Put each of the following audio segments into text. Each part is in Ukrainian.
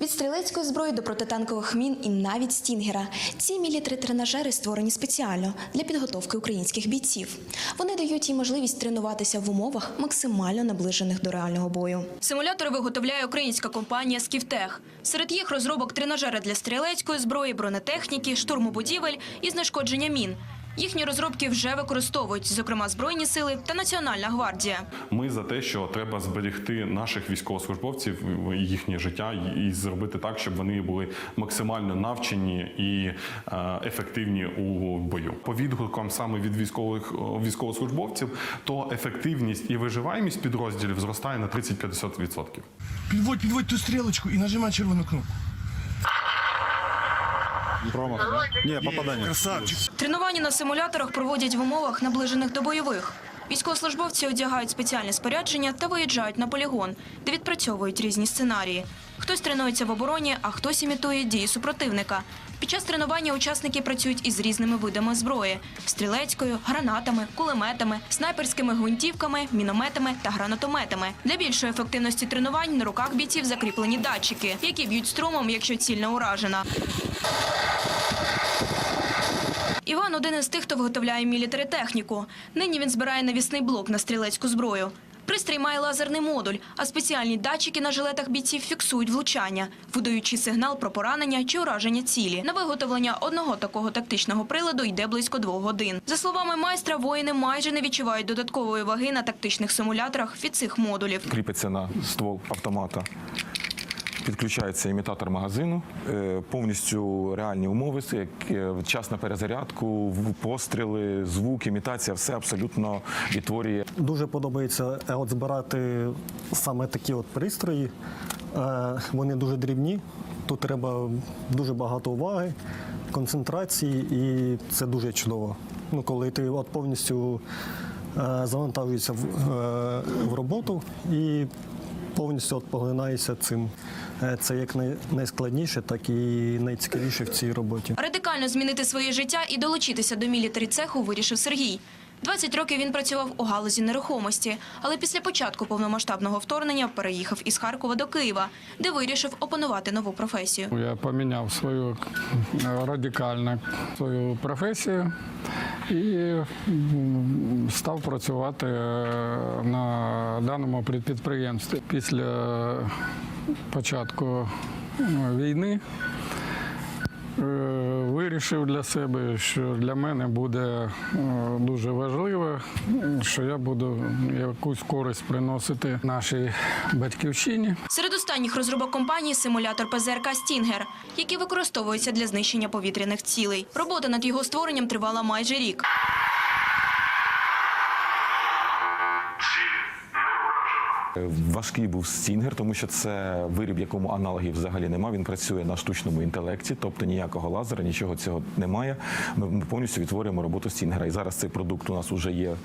Від стрілецької зброї до протитанкових мін і навіть стінгера. Ці мілітри тренажери створені спеціально для підготовки українських бійців. Вони дають їм можливість тренуватися в умовах максимально наближених до реального бою. Симулятори виготовляє українська компанія Скіфтех. Серед їх розробок тренажери для стрілецької зброї, бронетехніки, штурму будівель і знешкодження мін. Їхні розробки вже використовують, зокрема Збройні сили та Національна гвардія. Ми за те, що треба зберегти наших військовослужбовців їхнє життя, і зробити так, щоб вони були максимально навчені і е, ефективні у бою. По відгукам саме від військових військовослужбовців, то ефективність і виживаємість підрозділів зростає на 30-50%. Підводь, підводь ту стрілочку і нажимай червону кнопку. Промах. Ні, попадання. Красавчик. Тренування на симуляторах проводять в умовах, наближених до бойових. Військовослужбовці одягають спеціальне спорядження та виїжджають на полігон, де відпрацьовують різні сценарії. Хтось тренується в обороні, а хтось імітує дії супротивника. Під час тренування учасники працюють із різними видами зброї: стрілецькою, гранатами, кулеметами, снайперськими гвинтівками, мінометами та гранатометами. Для більшої ефективності тренувань на руках бійців закріплені датчики, які б'ють струмом, якщо ціль не уражена. Іван один із тих, хто виготовляє мілітари техніку. Нині він збирає навісний блок на стрілецьку зброю. Пристрій має лазерний модуль, а спеціальні датчики на жилетах бійців фіксують влучання, видаючи сигнал про поранення чи ураження цілі. На виготовлення одного такого тактичного приладу йде близько двох годин. За словами майстра, воїни майже не відчувають додаткової ваги на тактичних симуляторах від цих модулів. Кріпиться на ствол автомата. Підключається імітатор магазину, Е, повністю реальні умови, як е, час на перезарядку, постріли, звук, імітація, все абсолютно відтворює Дуже подобається е, от збирати саме такі от пристрої. Вони дуже дрібні. Тут треба дуже багато уваги, концентрації, і це дуже чудово. Ну, коли ти от повністю завантажуєшся в, в роботу і повністю от поглинаєшся цим. Е, Це як найскладніше, так і найцікавіше в цій роботі. Радикально змінити своє життя і долучитися до мілітарі цеху вирішив Сергій. 20 років він працював у галузі нерухомості, але після початку повномасштабного вторгнення переїхав із Харкова до Києва, де вирішив опанувати нову професію. Я поміняв свою е, радикально свою професію і став працювати е, на даному під- підприємстві. Після початку е, війни е, вирішив для себе, що для мене буде е, дуже важливо, що я буду якусь користь приносити нашій батьківщині. Серед останніх розробок компанії симулятор ПЗРК Стінгер, який використовується для знищення повітряних цілей. Робота над його створенням тривала майже рік. Е, Важкий був стінгер, тому що це виріб, якому аналогів взагалі немає. Він працює на штучному інтелекті, тобто ніякого лазера, нічого цього немає. Ми повністю відтворюємо роботу стінгера. І зараз цей продукт у нас вже є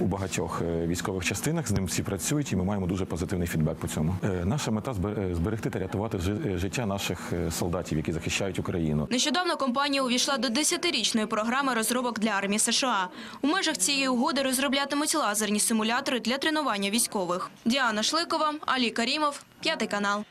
у багатьох е, військових частинах. З ним всі працюють, і ми маємо дуже позитивний фідбек по цьому. Е, Наша мета збе- зберегти та рятувати життя наших солдатів, які захищають Україну. Нещодавно компанія увійшла до 10-річної програми розробок для армії США. У межах цієї угоди розроблятимуть лазерні симулятори для тренування військових. Діана Шликова, Алі Карімов, п'ятий канал.